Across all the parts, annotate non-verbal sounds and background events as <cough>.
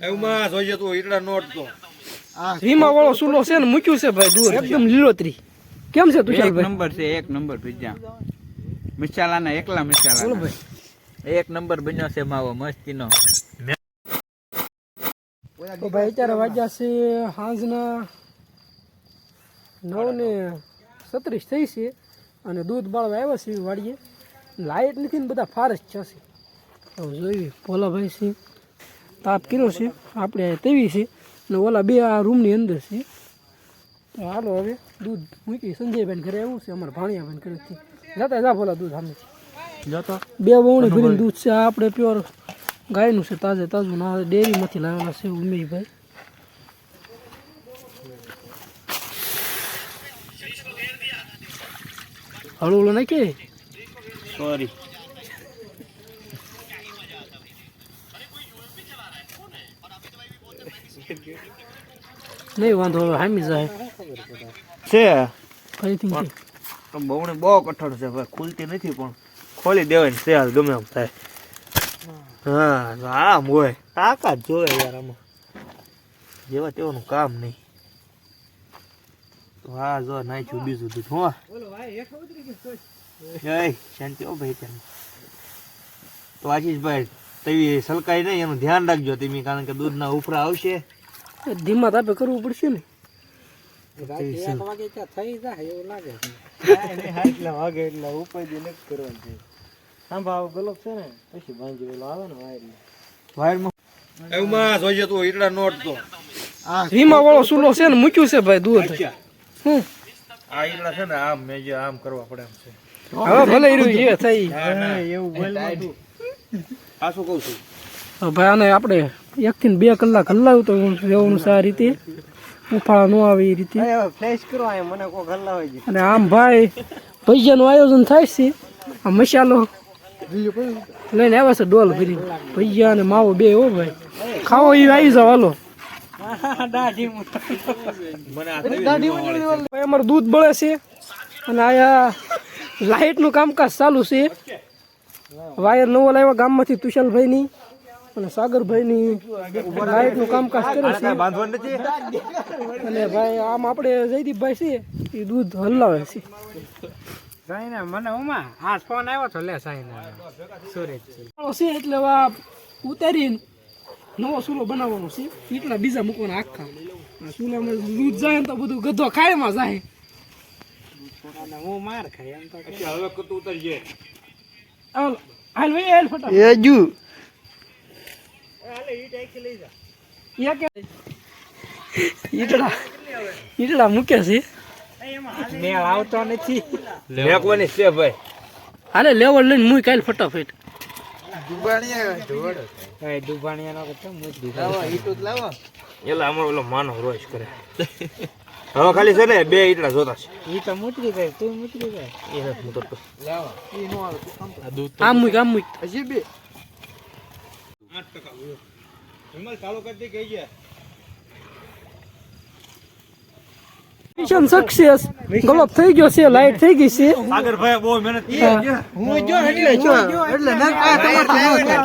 એમાં જોઈએ તો ઈટડા નોટ તો. વીમા વાળો ચૂલો છે ને મૂક્યું છે ભાઈ દૂર. એકદમ લીલોતરી. કેમ છે તુષારભાઈ નંબર છે એક નંબર ભીજા. મસાલાના એકલા મસાલા ભાઈ. એક નંબર બન્યો છે માવો મસ્તીનો. તો ભાઈ અત્યારે વાગ્યા છે સાંજના નવ ને સત્રીસ થઈ છે અને દૂધ બાળવા આવ્યા છે વાડીએ. લાઇટ નથી ને બધા ફારસ છે. તો જોઈ ભોલાભાઈ છે. તાપ કર્યો છે. આપણે અહીંયા તેવી છે. અને ઓલા બે આ રૂમની અંદર છે. તો હાલો હવે દૂધ મૂકી. સંજયભાઈ ઘરે આવ્યું છે. અમારા ભાણિયાભાઈ ઘરેથી જતા જા ભોલા દૂધ સામે જતા? બે બહુણી ભરીને દૂધ છે. આ આપણે પ્યોર ગાયનું છે તાજે તાજું. ના ડેરીમાંથી લાવેલા છે ઉમેશભાઈ. હળવું હળવું નાખીએ સોરી નહીં વાંધો હવે હામી જાય છે ફરીથી કે. પણ બહુને બહુ કઠણ છે ભાઈ ખુલતી નથી પણ ખોલી દેવાય ને હાલ ગમે એમ થાય હા તો આમ હોય તાકાત જોવે યાર આમાં જેવા તેવાનું કામ નહીં તો હા જો નાખ્યું બીજું દૂધ હો જય શાંતિ હો ભાઈ તમે તો આશીષભાઈ તેવી સલકાઈ નહીં એનું ધ્યાન રાખજો તમે કારણ કે દૂધના ઉફરા આવશે એ ધીમા તાપે કરવું પડશે ને. એટલે વાગે એટલે ઉપાય નથી કરવાનું છે. સાંભા ગલોબ છે ને પછી ભાંજી ઓલો આવે ને વાયર વાયરમાં એમાં જોઈએ તો ઈટડા નોટ તો વીમા વાળો ચૂલો છે ને મૂક્યું છે ભાઈ દૂધ. હમ. આ ઈટડા છે ને આમ મેજે આમ કરવા પડે એમ છે. હવે ભલે રહ્યું જે થઈ. એવું બોલ આ શું કહું છું? ભાઈ આને આપણે એકથી ને બે કલાક હલાવું તો રહેવાનું સારી રીતે. ઉફાળા ન આવે એ રીતે. અને આમ ભાઈ ભજીયાનું આયોજન થાય છે. આ મસાલો લઈને આવ્યા છે ડોલ ભરી ભજીયા અને માવો બે હો ભાઈ. ખાવો એ આવી જાવ હાલો. અમારું દૂધ બળે છે. અને આયા લાઇટનું કામકાજ ચાલુ છે. વાયર નવો લાવ્યા ગામમાંથી તુષાલભાઈની અને સાગરભાઈની લાઇટનું કામકાજ કરે છે. અને ભાઈ આમ આપણે જયદીપભાઈ છે એ દૂધ હલાવે છે. મને ઉમા આ ફોન આવ્યો તો લે સાઈ સુરેશ છે. એટલે આ ઉતારીને નવો ચૂલો બનાવવાનો છે. એટલા બીજા મૂકવાના આખા. આ દૂધ જાય ને તો બધું ગધો ખાયમાં જાય. હું માર ખાઈ એમ તો હવે કતું હાલ હાલ ભાઈ હાલ ફટાફટ. ઈટડા ઈટડા મૂકે છે. મેળ આવતો નથી. મેકવાની છે ભાઈ. હાલે લેવલ લઈને મૂક કાલ ફટાફટ. કઈ દુભાણિયાનો કે કેમ મૂકી એલા અમારો ઓલો માનવ રોજ કરે. હવે ખાલી છે ને બે ઈટડા જોતા છે. ઈ તો મૂતરી ગઈ તું મૂતરી ગઈ એ નથી ઉતરતો આમ મૂક આમ મૂક મિશન સક્સેસ ગલોપ થઈ ગયો છે લાઈટ થઈ ગઈ છે. સાગર ભાઈ બહુ મહેનત હું. જો એટલે છો. એટલે ના કાય તમારથી નો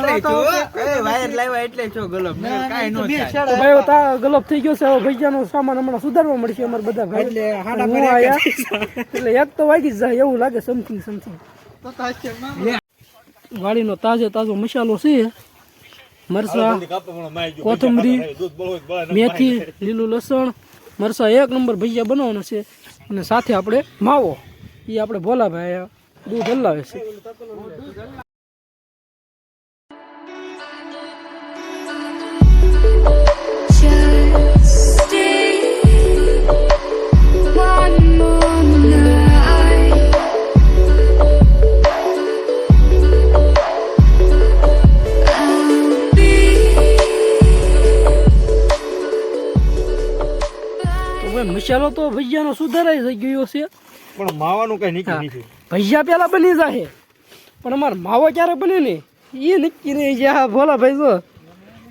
થાય વાયર લાવ્યા એટલે છો ગલબ કાઈ નો થાય. ભાઈ તા ગલોપ થઈ ગયો છે. હવે ભૈયાનો સામાન હમણાં સુધારવા મળશે અમારે બધા ભાઈ એટલે હાડા હું એટલે એક તો વાગી જાય એવું લાગે સમથિંગ સમથિંગ વાડીનો તાજે તાજો મસાલો છે. મરસા કોથમરી મેથી લીલું લસણ મરસા એક નંબર ભજીયા બનાવવાનો છે. અને સાથે આપણે માવો. એ આપણે ભોલાભાઈ દૂધ હલાવે છે. મસાલો તો ભજીયાનો સુધારાઈ થઈ ગયો છે. પણ માવાનું કઈ નીકળી નથી. ભજીયા પેલા બની જાય પણ અમારે માવો ક્યારે બને ને એ નક્કી નહીં જે આ ભોલાભાઈ જો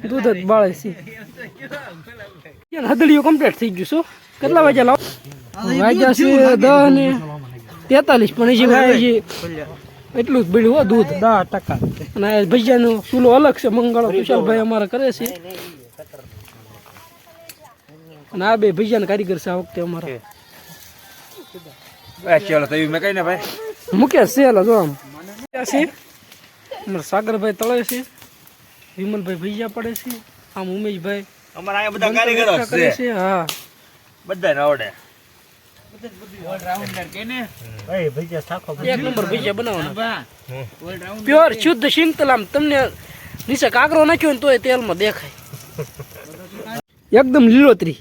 દૂધ જ બાળે છે. યાર, હદડીઓ કમ્પ્લીટ થઈ ગયું છો? કેટલા વાગ્યા લાવ? વાગ્યા છે દસ ને તેતાલીસ પણ હજી ભાઈ એટલું જ બળ્યું હો દૂધ. દસ ટકા. અને ભજીયાનો ચૂલો અલગ છે મંગળો કુશાલભાઈ અમારે કરે છે. અને આ બે ભૈયાના કારીગર છે આ વખતે અમારા. ચાલો તો મેં કઈ ને ભાઈ. મુકેશ છે જો આમ. અમારા સાગરભાઈ તળે છે. વિમલભાઈ ભૈયા પડે છે. આમ ઉમેશભાઈ અમારા અહીંયા બધા કારીગરો છે. હા. બધાને આવડે. ઓલરાઉન્ડર કે ને એક નંબર ભૈયા બનાવવાના. પ્યોર શુદ્ધ શિંગતલ તમને નીચે કાકરો નાખ્યો ને તોય તેલમાં દેખાય. <laughs> એકદમ લીલોતરી.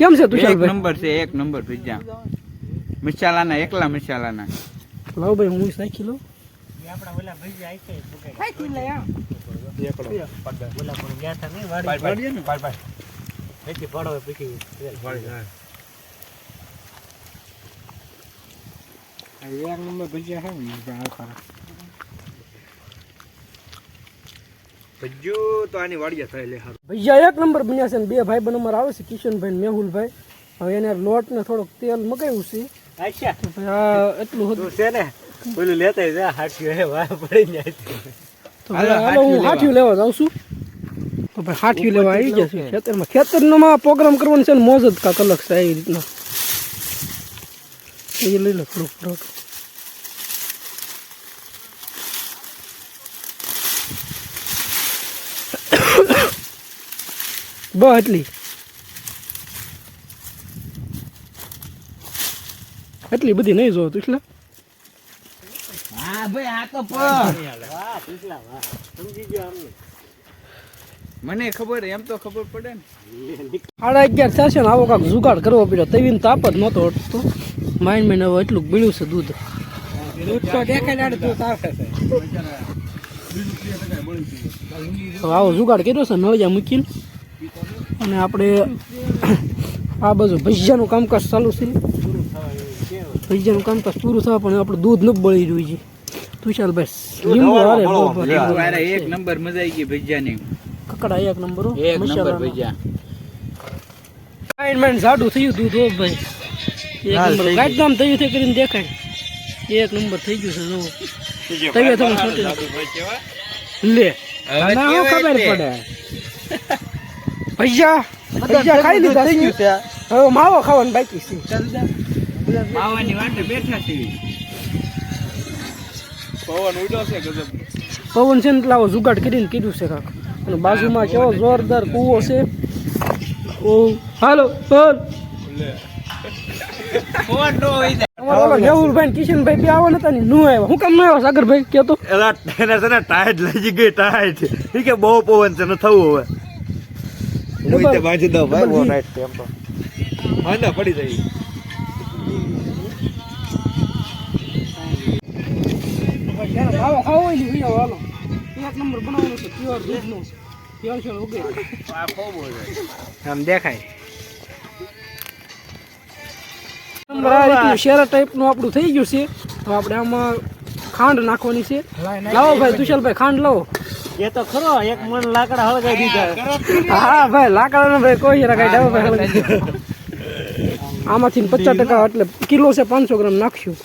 કેમ છે એક તુષારભાઈ? નંબર છે એક નંબર પિઝા મસાલાના એકલા મસાલાના લાવ ભાઈ હું નાખી લઉં. એક નંબર ભજીયા છે ને આ ખરા ભજ્જુ તો આની વાડિયા થાય લે. ભૈયા એક નંબર બન્યા છે ને બે ભાઈ બન અમારા આવે છે કિશનભાઈ ને મેહુલભાઈ. હવે એને લોટ ને થોડોક તેલ મગાવ્યું છે. અચ્છા એટલું હતું. છે ને પેલું લેતા જ હાટ્યું હે વાહ પડી જાય તો હાલો હું હાઠિયું લેવા. જાઉં છું. તો ભાઈ હાઠિયું લેવા આવી જશે ખેતરમાં ખેતરમાં પ્રોગ્રામ કરવાનો છે ને મોજ જ કાંક અલગ છે રીતના. એ લઈ લો થોડુંક થોડુંક. બસ એટલી એટલી બધી નહીં જોવો તું એટલે? હા ભાઈ આ તો પર મને ખબર એમ તો ખબર પડે ને. સાડા અગિયાર થશે ને આવો કાંક જુગાડ કરવો પડ્યો. તવીને તાપ જ નહોતો હટતો. માઇન્ડ મહિને હવે એટલું બીડ્યું છે દૂધ. દૂધ તો દેખાય તારે છે. તો આવો જુગાડ કર્યો છે નળિયા મૂકીને. અને આપણે આ બાજુ ભજીયાનું કામકાજ ચાલુ છે. ભજીયાનું કામકાજ પૂરું થવા પણ આપણે દૂધ ન બળી રહ્યું છે. તુષારભાઈ લીંબુ હારે બરોબર. લીંબુ વાળા એક નંબર મજા આવી ગઈ ભજીયાની. કકડા એક નંબર એક નંબર ભજીયા. માઇન્ડ માઇન્ડ જાડું થયું દૂધ હો ભાઈ. એક નંબર થયું છે કરીને દેખાય. એક નંબર થઈ ગયું છે જો. લે. હવે ના હું ખબર. પડે? <laughs> ભૈયા ભૈયા ખાઈ લીધા છે. હવે માવો ખાવાનું બાકી છે. માવાની વાટે બેઠા છીએ પવન ઉડ્યો છે ગજબ. પવન છે ને એટલે જુગાડ કરીને કીધું છે કાક. અને બાજુમાં કેવો જોરદાર કૂવો છે. ઓ હાલો બોલ. નો હોય મેહુલભાઈ ને કિશનભાઈ બે આવવાના હતા ને નું આવ્યા હું કામ ન આવ્યો સાગરભાઈ કેતો એને છે ને ટાઈટ લઈ ગઈ ટાઈટ. ઈ કે બહુ પવન છે ન થવું હવે. હું તે બાંધી દઉં ભાઈ બહુ ટાઈટ છે એમ તો. વાંધા પડી જાય. જ્યારે ખાવો હોય ને હાલો. એક નંબર બનાવવાનો છે પ્યોર દૂધનો. પ્યોર છે ઉગે. આ ખૂબ હોય આમ દેખાય. આ રીતનું શેરા ટાઈપનું આપણું થઈ ગયું છે. તો આપણે આમાં ખાંડ નાખવાની છે. લાવો ભાઈ તુષારભાઈ ખાંડ લાવો. એ તો ખરો એક મણ લાકડા હળગાઈ દીધા. હા ભાઈ લાકડા ભાઈ કોઈ હેરા કાંઈ ડાવો ભાઈ હળગાઈ આમાંથી પચાસ ટકા એટલે કિલો છે પાંચસો ગ્રામ નાખશું.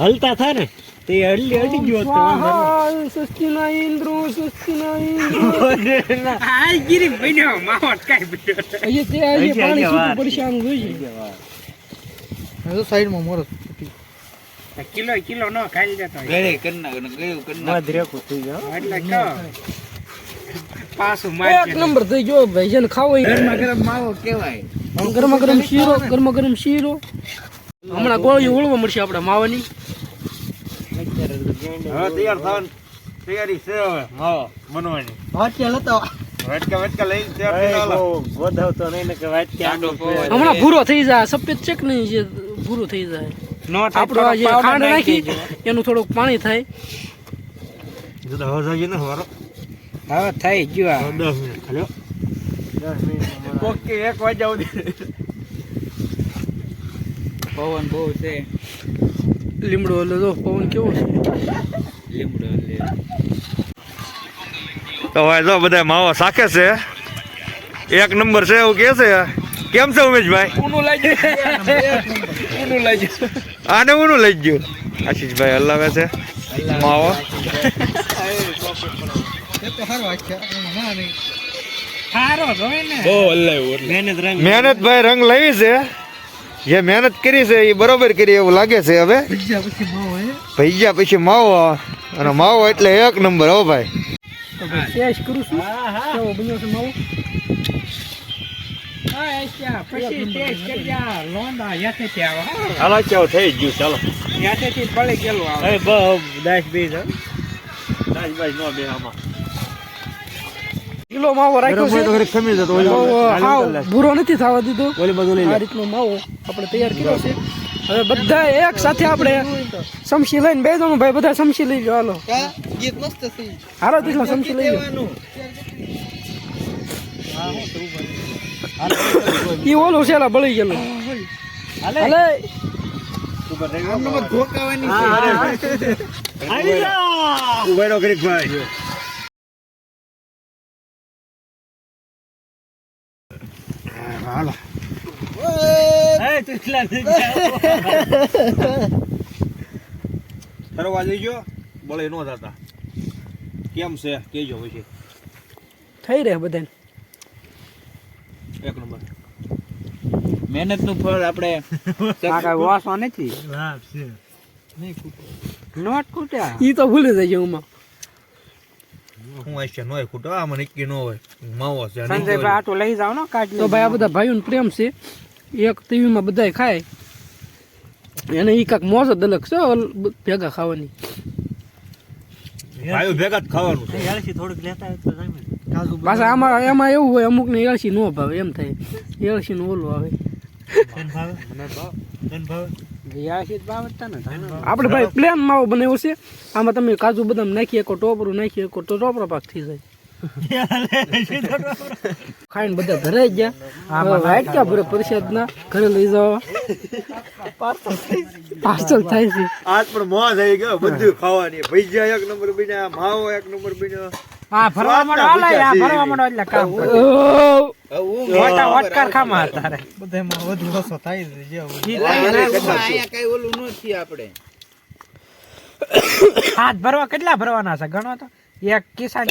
હલતા થાય ને તે અડલી અડી ગયો સ્વાહા, સ્વસ્તિના ઇન્દ્રો સ્વસ્તિના ઇન્દ્રો. <laughs> આ ગીરી બન્યો માહોટ કાઈ બન્યો અહીંયા તે હજી, પાણી હજી છૂટું વાર. પડશે આનું જોઈએ કિલો કિલો નો ખાઈ જતો ગળે કરના ગયું કરના રેખું થઈ ગયો એટલે કહો. પાછું એક માર નંબર થઈ ગયો ભાઈ જેને ખાવો ગરમા ગરમ માવો કેવાય ગરમા ગરમ શીરો ગરમા ગરમ શીરો. હમણાં ગોળીઓ ઓળવા મળશે આપણા માવાની. હવે તૈયાર થવાની તૈયારી છે હવે. માવો બનવાની. વાટકા વાટકા હમણાં ભૂરો થઈ જાય સફેદ છે કે નહીં જે ભૂરો થઈ જાય? આપણો જે ખાંડ નાખી એનું થોડુંક પાણી થાય. જો હવે થઈ ગયો દસ મિનિટ મિનિટ ઓકે એક વાગ્યા સુધી. પવન બહુ છે. લીમડો એટલે જો પવન કેવો છે? લીમડો તો હવે જો બધા માવો સાખે છે. એક નંબર છે એવું કે છે. કેમ છે ઉમેશભાઈ? ઊનું લઈ જાય ઊનું લઈ જાય આને ઊનું લઈ ગયું? આશીષભાઈ હલાવે છે માવો. મહેનત ભાઈ રંગ લાવી છે. જે મહેનત કરી છે એ બરોબર કરી એવું લાગે છે હવે. ભૈયા પછી માવો અને માવો એટલે એક નંબર હો ભાઈ. તો ભાઈ ટેસ્ટ કરું છું. કેવો બન્યો છે માવો? પછી ટેસ્ટ કર્યા. લોંદા યાથેથી આવો. હાલો ચાલો થઈ ગયું ચાલો. યાથેથી પડી ગયેલું આવે. હવે બ દાસ બાઈ નો બે આમાં. કિલો માવો રાખ્યો છે. ભૂરો નથી થવા દીધો. ઓલી બધું લઈ આ રીતનો માવો આપણે તૈયાર કર્યો છે. હવે બધા એક સાથે આપણે સમસી લઈને બે જણું ભાઈ બધા સમસી લઈ લો હાલો. ગીત મસ્ત છે. હાલો દીકરો સમસી લઈ લો ઈ ઓલું છે બળી ગયેલું. હાલે. ધોકાવાની ઉભેરો કરીક ભાઈ હાલો ફરવા જઈજો બળે નો થતા કેમ છે? કેજો પછી. થઈ રહે બધાને. એક નંબર. મહેનતનું ફળ આપણે કાકા વાસવા નથી? નોટ ઈ તો ભૂલી જાય ઉમાં હું આઈ છે નોય ખૂટો. આમાં નક્કી ન હોય. માવો છે સંજયભાઈ આટો લઈ જાવ ને કાઢ તો ભાઈ આ બધા ભાઈઓને પ્રેમ છે. એક ટીવીમાં બધાય ખાય. એને એ કાંક મોજ જ અલગ છે ઓલ- ભેગા ખાવાની. ભેગા જ ખાવાનું છે. પાછા આમાં એમાં એવું હોય અમુક ને એળસી નો ભાવે એમ થાય. એળસી નું ઓલું આવે. આપણે ભાઈ પ્લેન માવો બનાવ્યો છે. આમાં તમે કાજુ બદામ નાખી શકો ટોપરું નાખી શકો તો ટોપરો પાક થઈ જાય. <laughs> ખાઈને બધા ઘરે ગયા. હવે વાઈટ ક્યાં ભરે? પરિષદ ના ઘરે લઈ જવા. પાર્સલ થાય છે. આજ પણ મોજ થઈ ગયો. બધું ખાવાની. ભજીયા એક નંબર બન્યા માવો એક નંબર બન્યો. હા ફરવા માંડો હાલે આ ફરવા માંડો એટલે કામ! મોટા વટકાર ખામાં હતા રે હાથ ભરવા કેટલા ભરવાના છે? ગણો તો. એક કિસાન